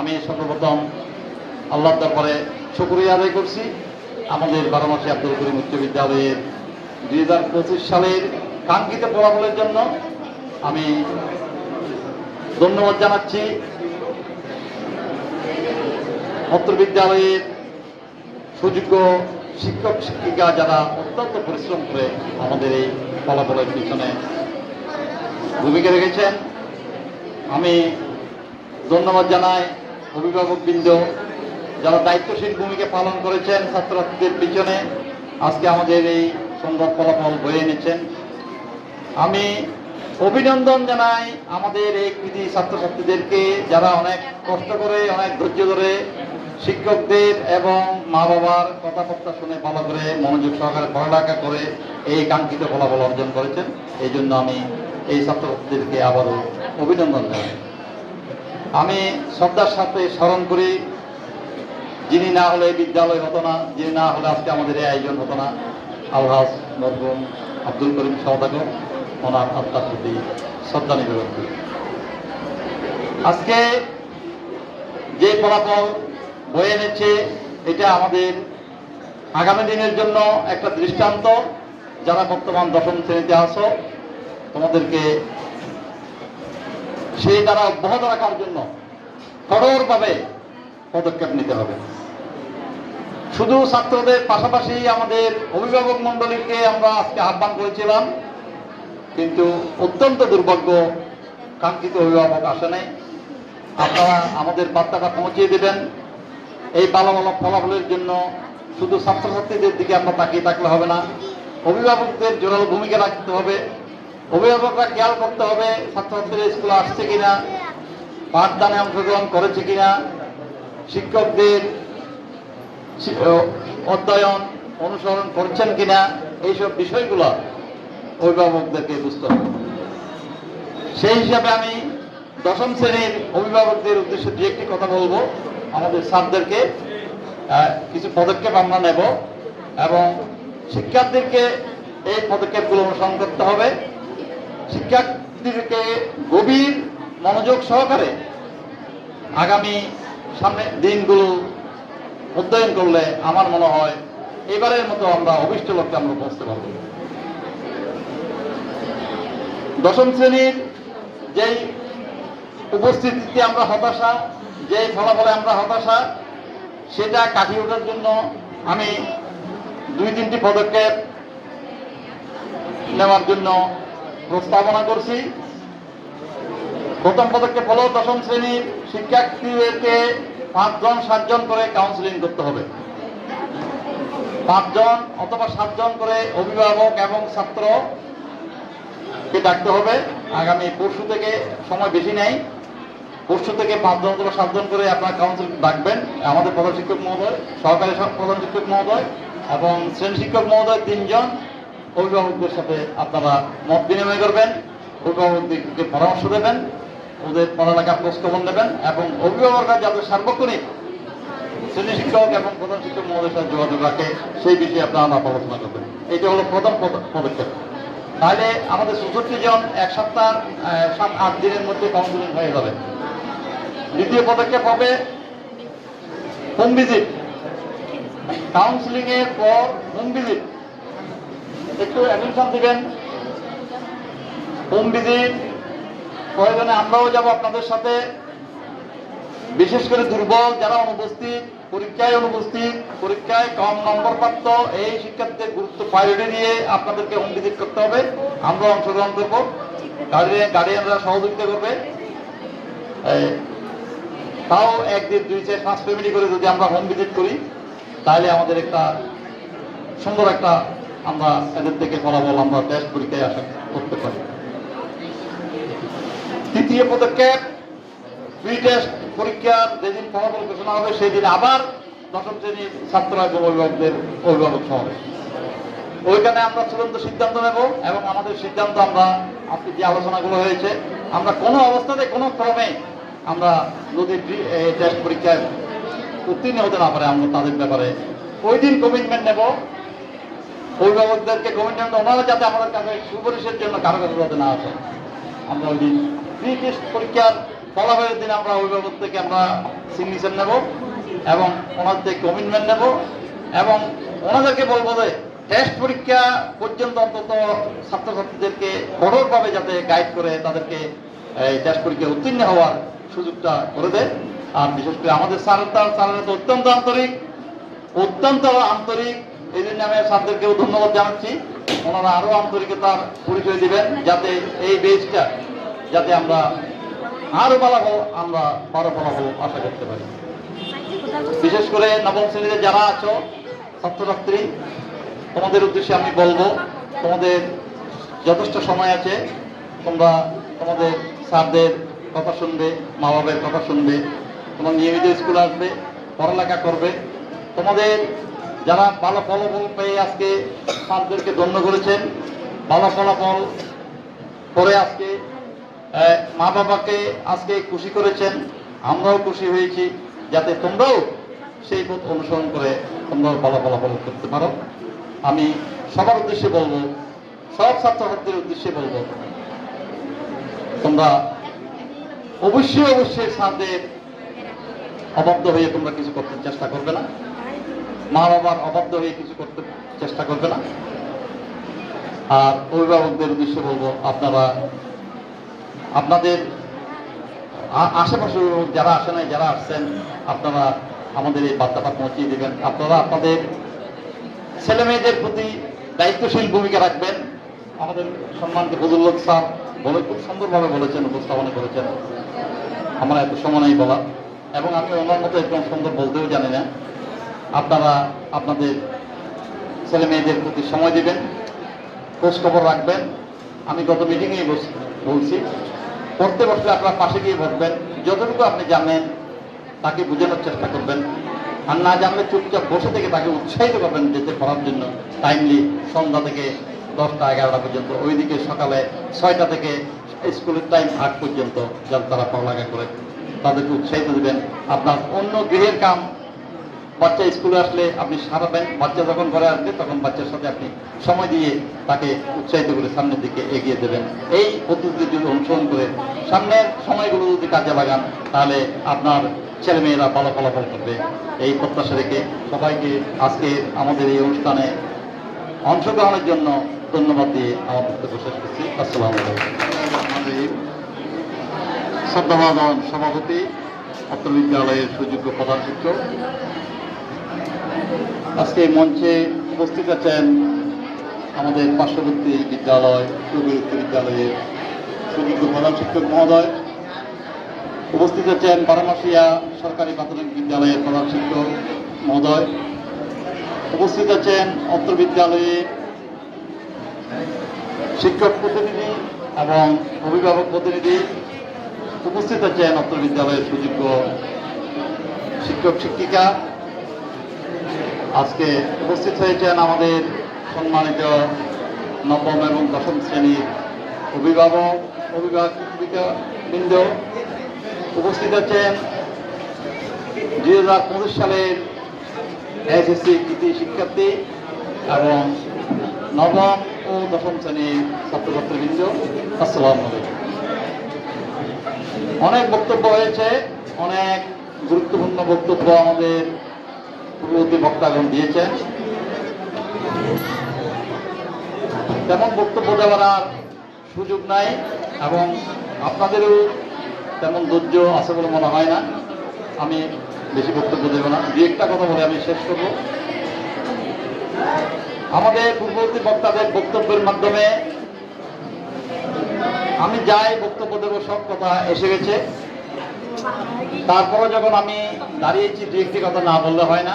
আমি সর্বপ্রথম আল্লাহ দরবারে শুক্রিয়া আদায় করছি। আমাদের বারামাসী আব্দুল করিম উচ্চ বিদ্যালয়ের দুই হাজার পঁচিশ সালের কাঙ্ক্ষিত ফলাফলের জন্য আমি ধন্যবাদ জানাচ্ছি। অত্র বিদ্যালয়ের সুযোগ্য শিক্ষক, শিক্ষিকা যারা অত্যন্ত পরিশ্রম করে আমাদের এই ফলাফলের পিছনে ভূমিকা রেখেছেন। আমি ধন্যবাদ জানাই। অভিভাবকবৃন্দ যারা দায়িত্বশীল ভূমিকা পালন করেছেন ছাত্রছাত্রীদের পিছনে আজকে আমাদের এই সুন্দর ফলাফল বয়ে এনেছেন। আমি অভিনন্দন জানাই আমাদের এই কৃতি ছাত্রছাত্রীদেরকে যারা অনেক কষ্ট করে, অনেক ধৈর্য ধরে শিক্ষকদের এবং মা বাবার কথাবার্তা শুনে ভালো করে মনোযোগ সহকারে পড়ালেখা করে এই কাঙ্ক্ষিত ফলাফল অর্জন করেছেন। এই জন্য আমি এই ছাত্রছাত্রীদেরকে আবারও অভিনন্দন জানাই। আমি শ্রদ্ধার সাথে স্মরণ করি, যিনি না হলে বিদ্যালয় হতো না, যিনি না হলে আজকে আমাদের এই আয়োজন হতো না, আলহাজ মরহুম আব্দুল করিম সহদাগর ওনার আত্মার প্রতি শ্রদ্ধা নিবেদন করি। আজকে যে ফলাফল বয়ে এনেছে, এটা আমাদের আগামী দিনের জন্য একটা দৃষ্টান্ত। যারা বর্তমান দশম শ্রেণীতে আসো তোমাদেরকে সেই দ্বারা অব্যাহত রাখার জন্য কঠোরভাবে পদক্ষেপ নিতে হবে। শুধু ছাত্রদের পাশাপাশি আমাদের অভিভাবক মণ্ডলীকে আমরা আজকে আহ্বান করেছিলাম, কিন্তু অত্যন্ত দুর্ভাগ্য কাঙ্ক্ষিত অভিভাবক আসে নাই। আপনারা আমাদের বার্তাটা পৌঁছিয়ে দেবেন। এই ভালো ভালো ফলাফলের জন্য শুধু ছাত্রছাত্রীদের দিকে আমরা তাকিয়ে থাকলে হবে না, অভিভাবকদের জোরালো ভূমিকা রাখতে হবে। অভিভাবকরা খেয়াল করতে হবে, ছাত্রছাত্রীরা স্কুলে আসছে কিনা, পাঠদানে অংশগ্রহণ করেছে কিনা, শিক্ষকদের অধ্যয়ন, অনুসরণ করছেন কিনা, এইসব বিষয়গুলো অভিভাবকদেরকে বুঝতে হবে। সেই হিসাবে আমি দশম শ্রেণির অভিভাবকদের উদ্দেশ্যে দু একটি কথা বলব। আমাদের স্যারদেরকে কিছু পদক্ষেপ আমরা নেব এবং শিক্ষার্থীদেরকে এই পদক্ষেপগুলো অনুসরণ করতে হবে। শিক্ষার্থীদেরকে গভীর মনোযোগ সহকারে আগামী সামনে দিনগুলো অধ্যয়ন করলে আমার মনে হয় এবারের মতো আমরা অভিষ্ট লক্ষ্যে আমরা পৌঁছতে পারব দশম শ্রেণির যেই উপস্থিতিতে আমরা হতাশা, যেই ফলাফলে আমরা হতাশা, সেটা কাটিয়ে ওঠার জন্য আমি দুই তিনটি পদক্ষেপ নেওয়ার জন্য প্রস্তাবনা করছি। প্রথম পদক্ষেপ হলো দশম শ্রেণির শিক্ষার্থীদেরকে পাঁচজন, সাতজন করে কাউন্সিলিং করতে হবে। পাঁচজন অথবা সাতজন করে অভিভাবক এবং ছাত্রকে ডাকতে হবে। আগামী পরশু থেকে সময় বেশি নেই। পরশু থেকে পাঁচজন অথবা সাতজন করে আপনার কাউন্সিল ডাকবেন। আমাদের প্রধান শিক্ষক মহোদয়, সহকারী সহ- প্রধান শিক্ষক মহোদয় এবং শ্রেণি শিক্ষক মহোদয় তিনজন। অভিভাবকদের সাথে আপনারা মত বিনিময় করবেন অভিভাবকদেরকে পরামর্শ দেবেন, ওদের পড়ালেখার খোঁজখবর নেবেন এবং অভিভাবকরা যাতে সার্বক্ষণিক শ্রেণি শিক্ষক এবং প্রধান শিক্ষক মহোদয়ের সাথে যোগাযোগ রাখে, সেই বিষয়ে আপনারা আলোচনা করবেন। এটা হলো প্রথম পদ- পদক্ষেপ। তাহলে আমাদের চৌষট্টি জন এক সপ্তাহ সাত, আট দিনের মধ্যে কাউন্সিলিং হয়ে যাবে। দ্বিতীয় পদক্ষেপ হবে হোম ভিজিট। কাউন্সিলিং এর পর হোম ভিজিট। একটু অ্যাটেনশন দিবেন। হোম ভিজিট প্রয়োজনে আমরাও যাব আপনাদের সাথে। বিশেষ করে দুর্বল যারা অনুপস্থিত, পরীক্ষায় অনুপস্থিত, পরীক্ষায় কম নম্বর প্রাপ্ত, এই শিক্ষার্থীদের গুরুত্ব প্রায়োরিটি দিয়ে আপনাদেরকে হোম ভিজিট করতে হবে। আমরা অংশগ্রহণ করব। গার্ডিয়ান গার্ডিয়ানরা সহযোগিতা করবে। তাও একদিন দুই চার, পাঁচ ফ্যামিলি করে যদি আমরা হোম ভিজিট করি, তাহলে আমাদের একটা সুন্দর একটা আমরা এদের থেকে ফলাফল আমরা টেস্ট পরীক্ষায় আশা করতে পারি। তৃতীয় পদক্ষেপ প্রি টেস্ট পরীক্ষার যেদিন ফলাফল ঘোষণা হবে সেই দিন আবার দশম শ্রেণির ছাত্র এবং অভিভাবকদের অভিভাবক সমাবেশ। ওইখানে আমরা চূড়ান্ত সিদ্ধান্ত নেব এবং আমাদের সিদ্ধান্ত আমরা আজকে যে আলোচনাগুলো হয়েছে, আমরা কোনো অবস্থাতে, কোনো ক্রমে আমরা যদি টেস্ট পরীক্ষায় উত্তীর্ণ হতে না পারে, আমরা তাদের ব্যাপারে ওই দিন কমিটমেন্ট নেব। অভিভাবকদেরকে কমিটমেন্ট ওনারা যাতে আমাদের কাছে সুপারিশের জন্য কারও কাছে যাতে না আসে। আমরা ওই দিন প্রি টেস্ট পরীক্ষার ফলাফলের দিন আমরা অভিভাবক থেকে আমরা সিগনেচার নেব এবং ওনাদের কমিটমেন্ট নেব এবং ওনাদেরকে বলব যে টেস্ট পরীক্ষা পর্যন্ত অন্তত ছাত্রছাত্রীদেরকে কঠোরভাবে যাতে গাইড করে তাদেরকে এই টেস্ট পরীক্ষা উত্তীর্ণ হওয়ার সুযোগটা করে দেয়। আর বিশেষ করে আমাদের স্যারের তার স্যারেরা তো অত্যন্ত আন্তরিক অত্যন্ত আন্তরিক এই জন্য আমি স্যারদেরকেও ধন্যবাদ জানাচ্ছি। ওনারা আরও আন্তরিকতার পরিচয় দিবেন যাতে এই বেসটা যাতে আমরা আরও ফলাফল আমরা বড় ফলাফল আশা করতে পারি। বিশেষ করে নবম শ্রেণীতে যারা আছো, ছাত্রছাত্রী, তোমাদের উদ্দেশ্যে আমি বলব, তোমাদের যথেষ্ট সময় আছে, তোমরা তোমাদের স্যারদের কথা শুনবে মা বাবার কথা শুনবে, তোমার নিয়মিত স্কুল আসবে, পড়ালেখা করবে। তোমাদের যারা ভালো ফলাফল পেয়ে আজকে স্যারদেরকে ধন্য করেছেন। ভালো ফলাফল করে আজকে মা বাবাকে আজকে খুশি করেছেন। আমরাও খুশি হয়েছি যাতে তোমরাও সেই পথ অনুসরণ করে তোমরাও ভালো ফলাফল করতে পারো। আমি সবার উদ্দেশ্যে বলব, সব ছাত্রছাত্রীর উদ্দেশ্যে বলব, তোমরা অবশ্যই অবশ্যই সাথের অবাধ্য হয়ে তোমরা কিছু করতে চেষ্টা করবে না। মা বাবার অবাধ্য হয়ে কিছু করতে চেষ্টা করবে না। আর অভিভাবকদের উদ্দেশ্যে বলব, আপনারা, আপনাদের আশেপাশে যারা আসে নাই, যারা আসছেন, আপনারা আমাদের এই বার্তাটা পৌঁছিয়ে দেবেন। আপনারা আপনাদের ছেলে মেয়েদের প্রতি দায়িত্বশীল ভূমিকা রাখবেন। আমাদের সম্মানিত ফজুল্লোক স্যার বলে খুব সুন্দরভাবে বলেছেন, উপস্থাপনা করেছেন। আমার এত সময় নেই বলা এবং আমি ওনার মতো একদম সুন্দর বলতেও জানি না। আপনারা আপনাদের ছেলে মেয়েদের প্রতি সময় দেবেন, খোঁজ খবর রাখবেন। আমি গত মিটিংয়ে বলছি, পড়তে বসলে আপনার পাশে গিয়ে বসবেন, যতটুকু আপনি জানেন তাকে বোঝানোর চেষ্টা করবেন। আর না জানলে চুপচাপ বসে থেকে তাকে উৎসাহিত করবেন যেতে পড়ার জন্য। টাইমলি সন্ধ্যা থেকে দশটা এগারোটা পর্যন্ত, ওইদিকে সকালে ছয়টা থেকে স্কুলের টাইম আট পর্যন্ত যাতে তারা পড়ালেখা করে, তাদেরকে উৎসাহিত দেবেন। আপনার অন্য গৃহের কাম বাচ্চা স্কুলে আসলে আপনি সারাবেন বাচ্চা যখন ঘরে আসবে, তখন বাচ্চার সাথে আপনি সময় দিয়ে তাকে উৎসাহিত করে সামনের দিকে এগিয়ে দেবেন। এই পদ্ধতি যদি অনুসরণ করে সামনের সময়গুলো যদি কাজে লাগান, তাহলে আপনার ছেলেমেয়েরা ভালো ফলাফল করবে। এই প্রত্যাশা রেখে সবাইকে আজকে আমাদের এই অনুষ্ঠানে অংশগ্রহণের জন্য ধন্যবাদ দিয়ে আমার বক্তব্য শেষ করছি। আসসালামু সভাপতি অত্র বিদ্যালয়ের সুযোগ্য প্রধান শিক্ষক। আজকে মঞ্চে উপস্থিত আছেন আমাদের পার্শ্ববর্তী বিদ্যালয় সুবিরুক্তি বিদ্যালয়ের সুযোগ্য প্রধান শিক্ষক মহোদয়। উপস্থিত আছেন বারামাসিয়া সরকারি প্রাথমিক বিদ্যালয়ের প্রধান শিক্ষক মহোদয়। উপস্থিত আছেন অত্র বিদ্যালয়ের শিক্ষক প্রতিনিধি এবং অভিভাবক প্রতিনিধি। উপস্থিত আছেন অত্র বিদ্যালয়ের সুযোগ্য শিক্ষক, শিক্ষিকা। আজকে উপস্থিত হয়েছেন আমাদের সম্মানিত নবম এবং দশম শ্রেণির অভিভাবক অভিভাবক বৃন্দ। উপস্থিত আছেন দুই হাজার পঁচিশ সালের এসএসসি কৃতি শিক্ষার্থী এবং নবম ও দশম শ্রেণির ছাত্রছাত্রীবৃন্দ। আসসালাম অনেক বক্তব্য হয়েছে অনেক গুরুত্বপূর্ণ বক্তব্য আমাদের পূর্ববর্তী বক্তাগণ দিয়েছেন। তেমন বক্তব্য দেওয়ার আর সুযোগ নাই এবং আপনাদেরও তেমন ধৈর্য আছে বলে মনে হয় না। আমি বেশি বক্তব্য দেব না। দু একটা কথা বলে আমি শেষ করব। আমাদের পূর্ববর্তী বক্তাদের বক্তব্যের মাধ্যমে আমি যাই বক্তব্য দেবো, সব কথা এসে গেছে। তারপরে যখন আমি দাঁড়িয়েছি, দু একটি কথা না বললে হয় না।